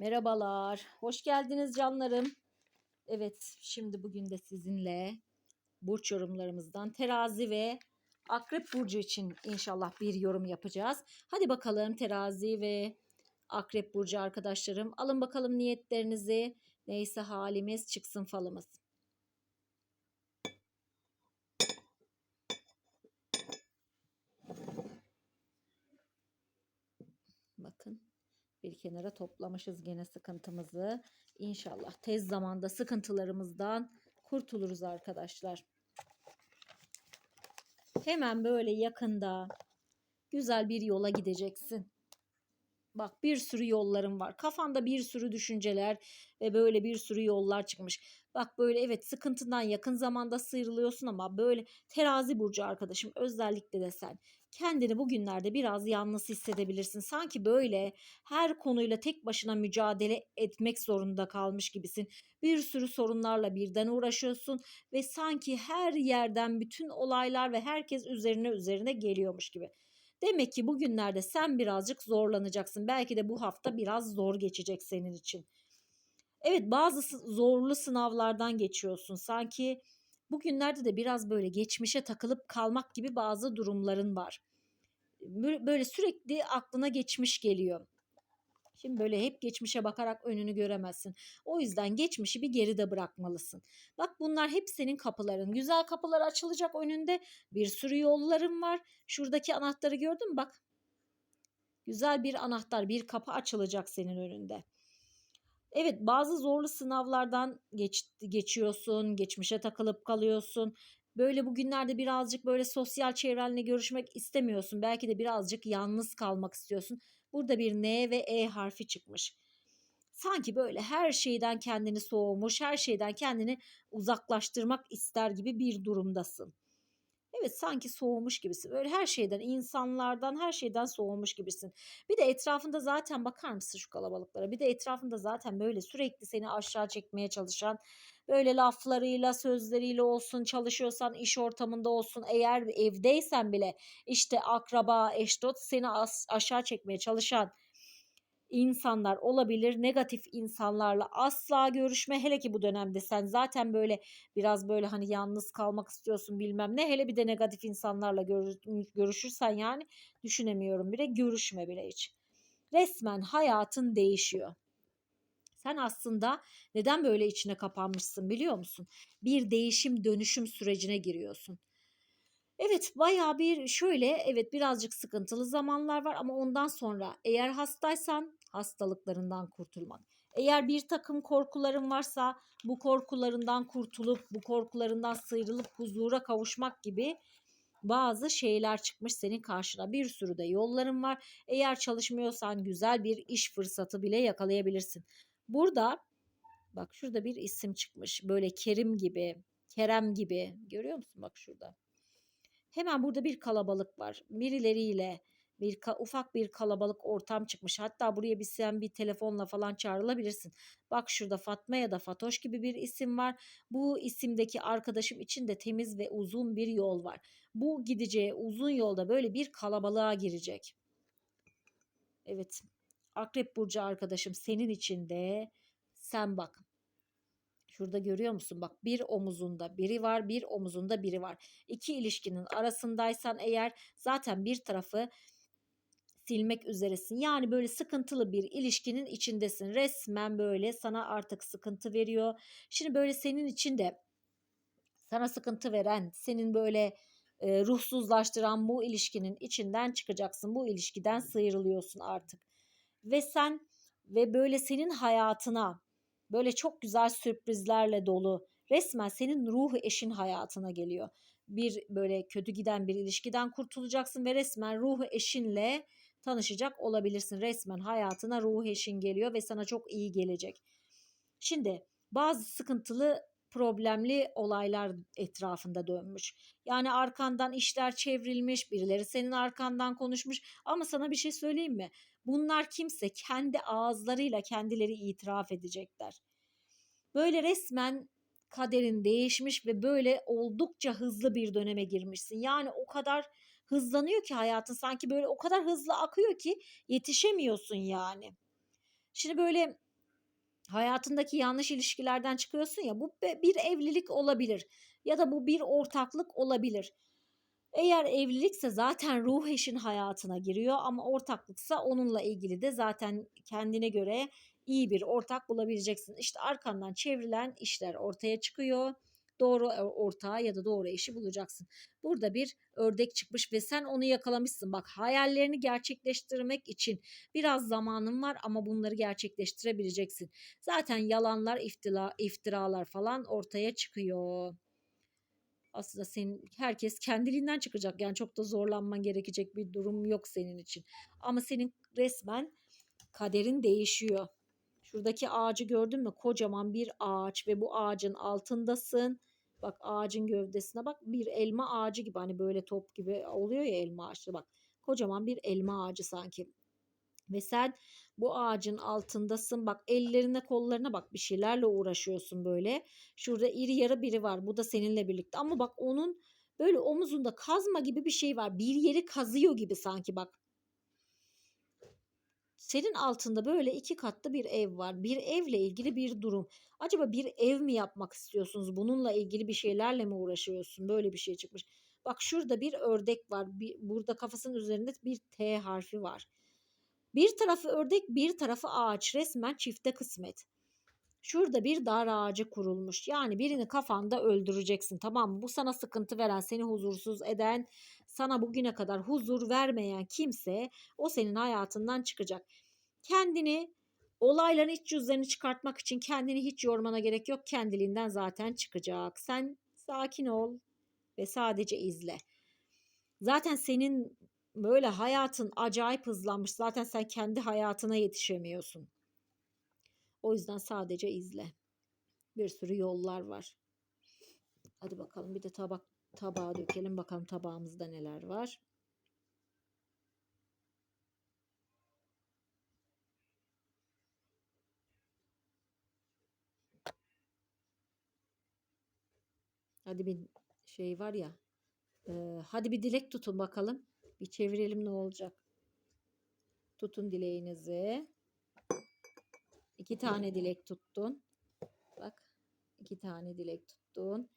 Merhabalar, hoş geldiniz canlarım. Evet, şimdi bugün de sizinle burç yorumlarımızdan terazi ve akrep burcu için inşallah bir yorum yapacağız. Hadi bakalım terazi ve akrep burcu arkadaşlarım. Alın bakalım niyetlerinizi. Neyse halimiz çıksın falımız. Bakın bir kenara toplamışız gene sıkıntımızı. İnşallah tez zamanda sıkıntılarımızdan kurtuluruz arkadaşlar. Hemen böyle yakında güzel bir yola gideceksin. Bak bir sürü yollarım var. Kafanda bir sürü düşünceler ve böyle bir sürü yollar çıkmış. Bak böyle evet sıkıntından yakın zamanda sıyrılıyorsun ama böyle terazi burcu arkadaşım özellikle de sen kendini bugünlerde biraz yalnız hissedebilirsin. Sanki böyle her konuyla tek başına mücadele etmek zorunda kalmış gibisin. Bir sürü sorunlarla birden uğraşıyorsun ve sanki her yerden bütün olaylar ve herkes üzerine üzerine geliyormuş gibi. Demek ki bugünlerde sen birazcık zorlanacaksın. Belki de bu hafta biraz zor geçecek senin için. Evet bazı zorlu sınavlardan geçiyorsun. Sanki bugünlerde de biraz böyle geçmişe takılıp kalmak gibi bazı durumların var. Böyle sürekli aklına geçmiş geliyor. Şimdi böyle hep geçmişe bakarak önünü göremezsin. O yüzden geçmişi bir geride bırakmalısın. Bak bunlar hep senin kapıların. Güzel kapılar açılacak önünde. Bir sürü yolların var. Şuradaki anahtarı gördün mü? Bak. Güzel bir anahtar, bir kapı açılacak senin önünde. Evet bazı zorlu sınavlardan geç, geçiyorsun, geçmişe takılıp kalıyorsun. Böyle bugünlerde birazcık böyle sosyal çevrenle görüşmek istemiyorsun. Belki de birazcık yalnız kalmak istiyorsun. Burada bir N ve E harfi çıkmış. Sanki böyle her şeyden kendini soğumuş, her şeyden kendini uzaklaştırmak ister gibi bir durumdasın. Evet sanki soğumuş gibisin. Böyle her şeyden, insanlardan, her şeyden soğumuş gibisin. Bir de etrafında zaten bakar mısın şu kalabalıklara? Bir de etrafında zaten böyle sürekli seni aşağı çekmeye çalışan, böyle laflarıyla, sözleriyle olsun, çalışıyorsan iş ortamında olsun, eğer evdeysen bile işte akraba, eş dost seni aşağı çekmeye çalışan insanlar olabilir. Negatif insanlarla asla görüşme. Hele ki bu dönemde sen zaten böyle biraz böyle hani yalnız kalmak istiyorsun bilmem ne. Hele bir de negatif insanlarla görüşürsen yani düşünemiyorum bile görüşme bile hiç. Resmen hayatın değişiyor. Sen aslında neden böyle içine kapanmışsın biliyor musun? Bir değişim dönüşüm sürecine giriyorsun. Evet bayağı bir şöyle evet birazcık sıkıntılı zamanlar var ama ondan sonra eğer hastaysan hastalıklarından kurtulmak. Eğer bir takım korkuların varsa bu korkularından kurtulup bu korkularından sıyrılıp huzura kavuşmak gibi bazı şeyler çıkmış senin karşına. Bir sürü de yolların var. Eğer çalışmıyorsan güzel bir iş fırsatı bile yakalayabilirsin. Burada bak şurada bir isim çıkmış. Böyle Kerim gibi, Kerem gibi. Görüyor musun bak şurada. Hemen burada bir kalabalık var. Birileriyle bir ufak bir kalabalık ortam çıkmış. Hatta buraya bir sen bir telefonla falan çağrılabilirsin. Bak şurada Fatma ya da Fatoş gibi bir isim var. Bu isimdeki arkadaşım için de temiz ve uzun bir yol var. Bu gideceği uzun yolda böyle bir kalabalığa girecek. Evet. Akrep burcu arkadaşım senin için de sen bak. Şurada görüyor musun? Bak bir omuzunda biri var, bir omuzunda biri var. İki ilişkinin arasındaysan eğer zaten bir tarafı silmek üzeresin. Yani böyle sıkıntılı bir ilişkinin içindesin. Resmen böyle sana artık sıkıntı veriyor. Şimdi böyle senin için de sana sıkıntı veren, senin böyle e, ruhsuzlaştıran bu ilişkinin içinden çıkacaksın. Bu ilişkiden sıyrılıyorsun artık. Ve sen ve böyle senin hayatına böyle çok güzel sürprizlerle dolu resmen senin ruh eşin hayatına geliyor. Bir böyle kötü giden bir ilişkiden kurtulacaksın ve resmen ruh eşinle tanışacak olabilirsin. Resmen hayatına ruh eşin geliyor ve sana çok iyi gelecek. Şimdi bazı sıkıntılı problemli olaylar etrafında dönmüş. Yani arkandan işler çevrilmiş, birileri senin arkandan konuşmuş ama sana bir şey söyleyeyim mi? Bunlar kimse kendi ağızlarıyla kendileri itiraf edecekler. Böyle resmen kaderin değişmiş ve böyle oldukça hızlı bir döneme girmişsin. Yani o kadar hızlanıyor ki hayatın sanki böyle o kadar hızlı akıyor ki yetişemiyorsun yani. Şimdi böyle hayatındaki yanlış ilişkilerden çıkıyorsun ya bu bir evlilik olabilir ya da bu bir ortaklık olabilir. Eğer evlilikse zaten ruh eşin hayatına giriyor ama ortaklıksa onunla ilgili de zaten kendine göre iyi bir ortak bulabileceksin. İşte arkandan çevrilen işler ortaya çıkıyor. Doğru e, ortağı ya da doğru eşi bulacaksın. Burada bir ördek çıkmış ve sen onu yakalamışsın. Bak hayallerini gerçekleştirmek için biraz zamanın var ama bunları gerçekleştirebileceksin. Zaten yalanlar, iftira, iftiralar falan ortaya çıkıyor aslında senin herkes kendiliğinden çıkacak. Yani çok da zorlanman gerekecek bir durum yok senin için. Ama senin resmen kaderin değişiyor. Şuradaki ağacı gördün mü? Kocaman bir ağaç ve bu ağacın altındasın. Bak ağacın gövdesine bak bir elma ağacı gibi hani böyle top gibi oluyor ya elma ağaçlı bak. Kocaman bir elma ağacı sanki. Ve sen bu ağacın altındasın. Bak ellerine kollarına bak bir şeylerle uğraşıyorsun böyle. Şurada iri yarı biri var. Bu da seninle birlikte. Ama bak onun böyle omuzunda kazma gibi bir şey var. Bir yeri kazıyor gibi sanki bak. Senin altında böyle iki katlı bir ev var. Bir evle ilgili bir durum. Acaba bir ev mi yapmak istiyorsunuz? Bununla ilgili bir şeylerle mi uğraşıyorsun? Böyle bir şey çıkmış. Bak şurada bir ördek var. Bir, burada kafasının üzerinde bir T harfi var. Bir tarafı ördek, bir tarafı ağaç. Resmen çifte kısmet. Şurada bir dar ağacı kurulmuş. Yani birini kafanda öldüreceksin tamam mı? Bu sana sıkıntı veren, seni huzursuz eden, sana bugüne kadar huzur vermeyen kimse o senin hayatından çıkacak. Kendini olayların iç yüzlerini çıkartmak için kendini hiç yormana gerek yok. Kendiliğinden zaten çıkacak. Sen sakin ol ve sadece izle. Zaten senin böyle hayatın acayip hızlanmış. Zaten sen kendi hayatına yetişemiyorsun. O yüzden sadece izle. Bir sürü yollar var. Hadi bakalım bir de tabak tabağa dökelim bakalım tabağımızda neler var. Hadi bir şey var ya. E, hadi bir dilek tutun bakalım. Bir çevirelim ne olacak. Tutun dileğinizi. İki tane dilek tuttun. Bak iki tane dilek tuttun.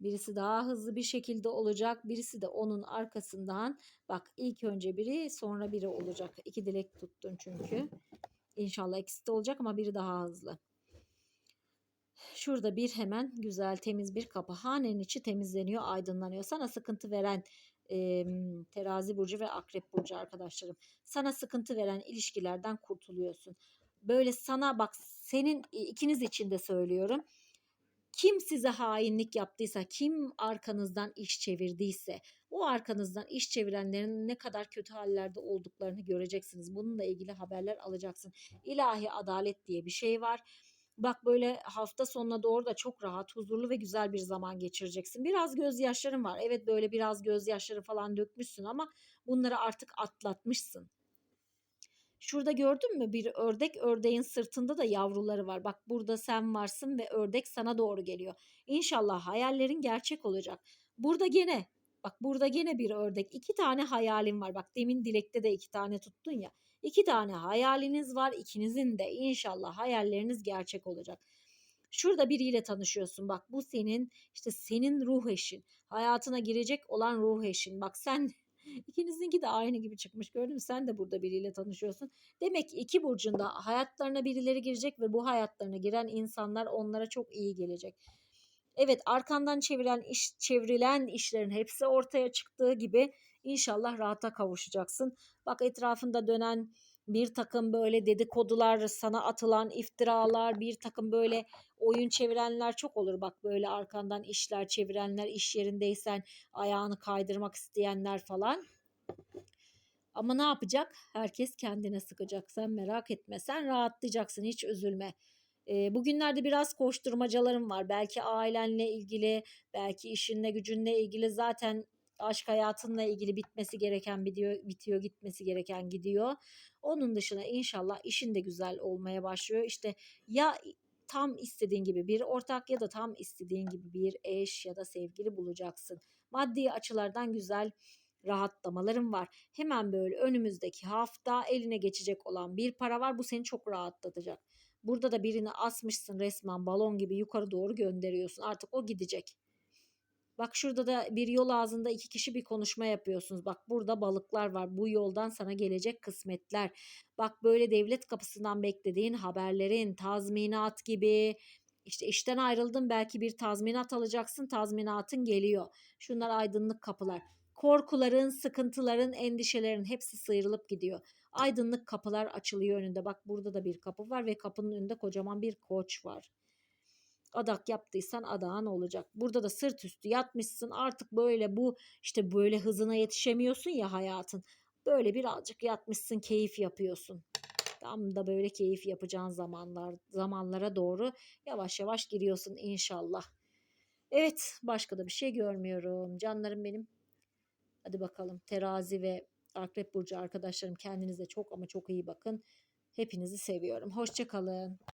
Birisi daha hızlı bir şekilde olacak. Birisi de onun arkasından bak ilk önce biri sonra biri olacak. İki dilek tuttun çünkü. İnşallah ikisi de olacak ama biri daha hızlı. Şurada bir hemen güzel temiz bir kapı. Hanenin içi temizleniyor, aydınlanıyor. Sana sıkıntı veren e, terazi burcu ve akrep burcu arkadaşlarım. Sana sıkıntı veren ilişkilerden kurtuluyorsun. Böyle sana bak senin ikiniz için de söylüyorum. Kim size hainlik yaptıysa, kim arkanızdan iş çevirdiyse, o arkanızdan iş çevirenlerin ne kadar kötü hallerde olduklarını göreceksiniz. Bununla ilgili haberler alacaksın. İlahi adalet diye bir şey var Bak böyle hafta sonuna doğru da çok rahat, huzurlu ve güzel bir zaman geçireceksin. Biraz gözyaşların var. Evet böyle biraz gözyaşları falan dökmüşsün ama bunları artık atlatmışsın. Şurada gördün mü bir ördek ördeğin sırtında da yavruları var. Bak burada sen varsın ve ördek sana doğru geliyor. İnşallah hayallerin gerçek olacak. Burada gene bak burada gene bir ördek. iki tane hayalim var. Bak demin dilekte de iki tane tuttun ya. İki tane hayaliniz var. İkinizin de inşallah hayalleriniz gerçek olacak. Şurada biriyle tanışıyorsun. Bak bu senin işte senin ruh eşin. Hayatına girecek olan ruh eşin. Bak sen ikinizinki de aynı gibi çıkmış. Gördün mü? Sen de burada biriyle tanışıyorsun. Demek ki iki burcunda hayatlarına birileri girecek ve bu hayatlarına giren insanlar onlara çok iyi gelecek. Evet arkandan çeviren iş, çevrilen işlerin hepsi ortaya çıktığı gibi İnşallah rahata kavuşacaksın. Bak etrafında dönen bir takım böyle dedikodular, sana atılan iftiralar, bir takım böyle oyun çevirenler çok olur. Bak böyle arkandan işler çevirenler, iş yerindeysen ayağını kaydırmak isteyenler falan. Ama ne yapacak? Herkes kendine sıkacak. Sen merak etme. Sen rahatlayacaksın. Hiç üzülme. E, bugünlerde biraz koşturmacalarım var. Belki ailenle ilgili, belki işinle gücünle ilgili zaten aşk hayatınla ilgili bitmesi gereken bitiyor, bitiyor gitmesi gereken gidiyor. Onun dışında inşallah işin de güzel olmaya başlıyor. İşte ya tam istediğin gibi bir ortak ya da tam istediğin gibi bir eş ya da sevgili bulacaksın. Maddi açılardan güzel rahatlamalarım var. Hemen böyle önümüzdeki hafta eline geçecek olan bir para var. Bu seni çok rahatlatacak. Burada da birini asmışsın resmen balon gibi yukarı doğru gönderiyorsun. Artık o gidecek. Bak şurada da bir yol ağzında iki kişi bir konuşma yapıyorsunuz. Bak burada balıklar var. Bu yoldan sana gelecek kısmetler. Bak böyle devlet kapısından beklediğin haberlerin, tazminat gibi. İşte işten ayrıldın belki bir tazminat alacaksın. Tazminatın geliyor. Şunlar aydınlık kapılar. Korkuların, sıkıntıların, endişelerin hepsi sıyrılıp gidiyor. Aydınlık kapılar açılıyor önünde. Bak burada da bir kapı var ve kapının önünde kocaman bir koç var adak yaptıysan adağın olacak. Burada da sırt üstü yatmışsın artık böyle bu işte böyle hızına yetişemiyorsun ya hayatın. Böyle birazcık yatmışsın keyif yapıyorsun. Tam da böyle keyif yapacağın zamanlar zamanlara doğru yavaş yavaş giriyorsun inşallah. Evet başka da bir şey görmüyorum. Canlarım benim. Hadi bakalım terazi ve akrep burcu arkadaşlarım kendinize çok ama çok iyi bakın. Hepinizi seviyorum. Hoşçakalın.